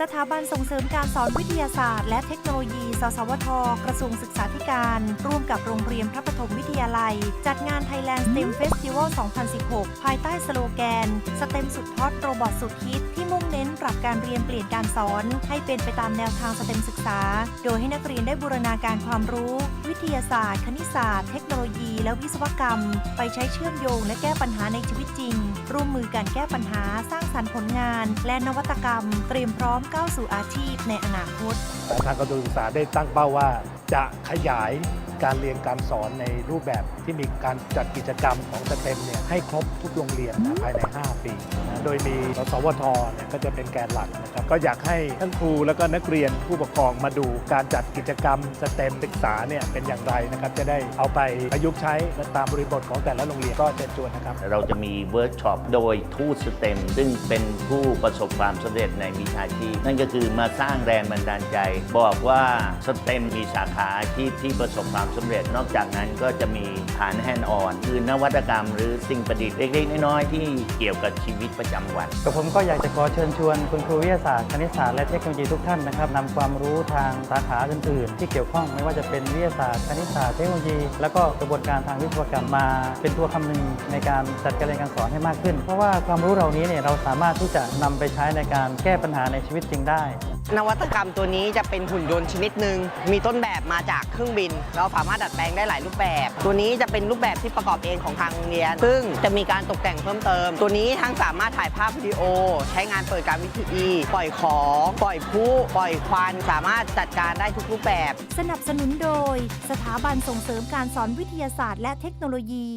สถาบันส่งเสริมการสอนวิทยาศาสตร์ และเทคโนโลยี สสวท กระทรวงศึกษาธิการ ร่วมกับโรงเรียนพระปฐมวิทยาลัย จัดงาน Thailand STEM Festival 2016 ภายใต้สโลแกน STEM สุดฮอตโรบอทสุดฮิตที่มุ่งเน้นปรับการเรียนเปลี่ยนการสอน ให้เป็นไปตามแนวทางสเต็มศึกษา โดยให้นักเรียนได้บูรณาการความรู้ ทยาศาสตร์ คณิตศาสตร์ เทคโนโลยี และวิศวกรรม ไปใช้เชื่อมโยงและแก้ปัญหาในชีวิตจริง ร่วมมือกันแก้ปัญหาสร้างสรรค์ผลงาน และนวัตกรรม เตรียมพร้อมก้าวสู่อาชีพในอนาคต ทางกระทรวงศึกษาได้ตั้งเป้าว่าจะขยาย การเรียนการสอนในรูปแบบที่มีการจัดกิจกรรมของสเต็มเนี่ยให้ครบทุกโรงเรียนนะภายใน 5 ปีนะโดยมีสวทเนี่ยก็จะเป็นแกนหลักนะครับก็อยากให้ทั้งครูแล้วก็นักเรียนผู้ปกครองมาดูการจัดกิจกรรมสเต็มศึกษาเนี่ยเป็นอย่างไรนะครับจะได้เอาไปประยุกต์ใช้ตามบริบทของแต่ละโรงเรียนก็เชิญชวนนะครับ เราจะมีเวิร์กช็อปโดยทูตสเต็มซึ่งเป็นผู้ประสบความสำเร็จในวิชาชีพนั่นก็คือมาสร้างแรงบันดาลใจ บอกว่าสเต็มมีสาขาอาชีพที่ประสบความสำเร็จนอกจากนั้นก็จะมีฐานแฮนด์ออนคือนวัตกรรมหรือสิ่งประดิษฐ์เล็กๆน้อยๆที่เกี่ยวกับชีวิตประจำวันกับผมก็อยากจะขอเชิญชวนคุณครูวิทยาศาสตร์คณิตศาสตร์และเทคโนโลยีทุกท่านนะครับนำความรู้ทางสาขาอื่นๆ ที่เกี่ยวข้องไม่ว่าจะเป็นวิทยาศาสตร์คณิตศาสตร์เทคโนโลยี แล้วก็กระบวนการทางวิศวกรรมมา เป็นตัวคำนึงในการจัดการเรียนการสอนให้มากขึ้น เพราะว่าความรู้เหล่านี้เนี่ยเราสามารถที่จะนำไปใช้ในการแก้ปัญหาในชีวิตจริงได้ นวัตกรรมตัวนี้จะเป็นหุ่นยนต์ชนิดหนึ่งมีต้นแบบมาจากเครื่องบิน เราสามารถดัดแปลงได้หลายรูปแบบ ตัวนี้จะเป็นรูปแบบที่ประกอบเองของทางโรงเรียน ซึ่งจะมีการตกแต่งเพิ่มเติม ตัวนี้ทั้งสามารถถ่ายภาพวิดีโอ ใช้งานเปิดการวิทยุปล่อยของปล่อยพลุปล่อยควันสามารถจัดการได้ทุกรูปแบบ สนับสนุนโดย สถาบันส่งเสริมการสอนวิทยาศาสตร์และเทคโนโลยี